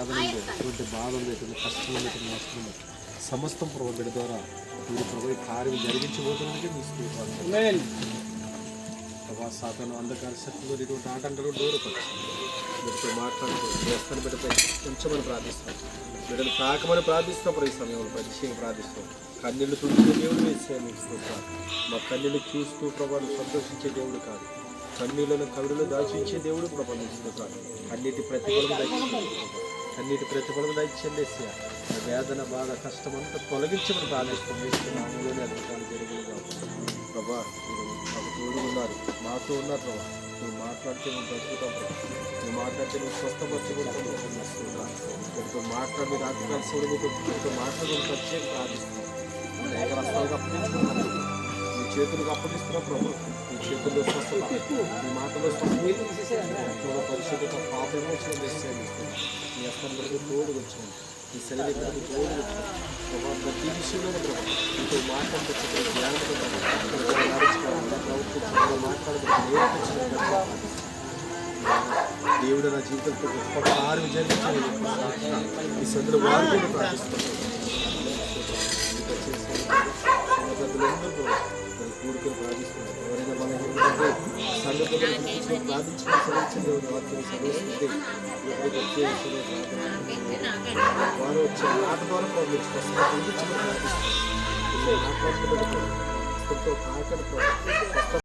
ఎటువంటి బాధ ఉంది ఎటువంటి కష్టం ఉంది ఎటువంటి నష్టం ఉంది సమస్తం ప్రభు బిడ్డ ద్వారా మీరు ప్రభు కార్యం జరిగించబోతున్నది ప్రభా సాతను అంధకార శక్తులు ఇటువంటి ఆటంకాలు దూరపరచు మాట్లాడుతూ బిడ్డపై ఉంచమని ప్రార్థిస్తాం బిడ్డను తాకమని ప్రార్థిస్తాం ప్రభు ఈ సమయంలో ప్రతిషయం ప్రార్థిస్తాం కన్నీళ్ళు తుడిచే దేవుడు వేసేస్తాం మా కన్నీళ్ళు చూస్తూ ప్రభావం సంతోషించే దేవుడు కాదు. కన్నీళ్ళను కవిడలు దాచించే దేవుడు కాదు కన్నీటి ప్రతిఫలం దయచేయండి కన్నీటి ప్రతిఫలం దయచేయండి ఎస్సయ్య. వేదన బాధ కష్టం అంతా తొలగించమని ప్రార్థిస్తాం వేసుకున్నాములోనే అద్భుతాలు జరుగుగా ప్రభా మీరు మాకు తోడు ఉన్నారు. మాతో ఉన్నారు ప్రభా. నువ్వు మాట్లాడితే మేము బ్రతుకుతాం నువ్వు మాట్లాడితే నువ్వు స్వస్థపరచబడుతావు మీతో మాట్లాడి మీరు ఆత్మకాల్సి మీతో మాట్లాడడం ప్రత్యేక ప్రార్థిస్తున్నాం. ఏకరస్తాలుగా అప్పగించుకుంటున్నాం నీ చేతులకు అప్పగిస్తున్నాం ప్రభు. నీ చేతుల్లో స్వస్థత. నీ మాటలో స్వస్థ పరిశుభ్రత పాపమో విమోచన నీ మీ తోడు వచ్చాను మీ శరీరానికి తోడు వచ్చాను ప్రభావ ప్రతి విషయంలో ప్రభావ మీతో మాట్లాడుతూ జ్ఞానంతో ప్రవర్తించడం మాట్లాడుతూ నేర్పించడం దేవుడు నా జీవితంతో గొప్ప కార్యం జరిగించాలి ఈ సందులో వారు కూడా ప్రార్థిస్తున్నారు. ఇంకా కూడుకొని ప్రార్థిస్తున్నారు. ఎవరైనా మన ఏంటంటే సంఘ ప్రజలు ప్రార్థించిన సరించిన దేవుడు వాక్యం సర్వేస్తుంది ఎప్పుడు వచ్చే విషయంలో ప్రార్థన వారు వచ్చే మాట ద్వారా ప్రభు స్పష్టంగా అందించమని ప్రార్థిస్తున్నారు మాట్లాడుతున్న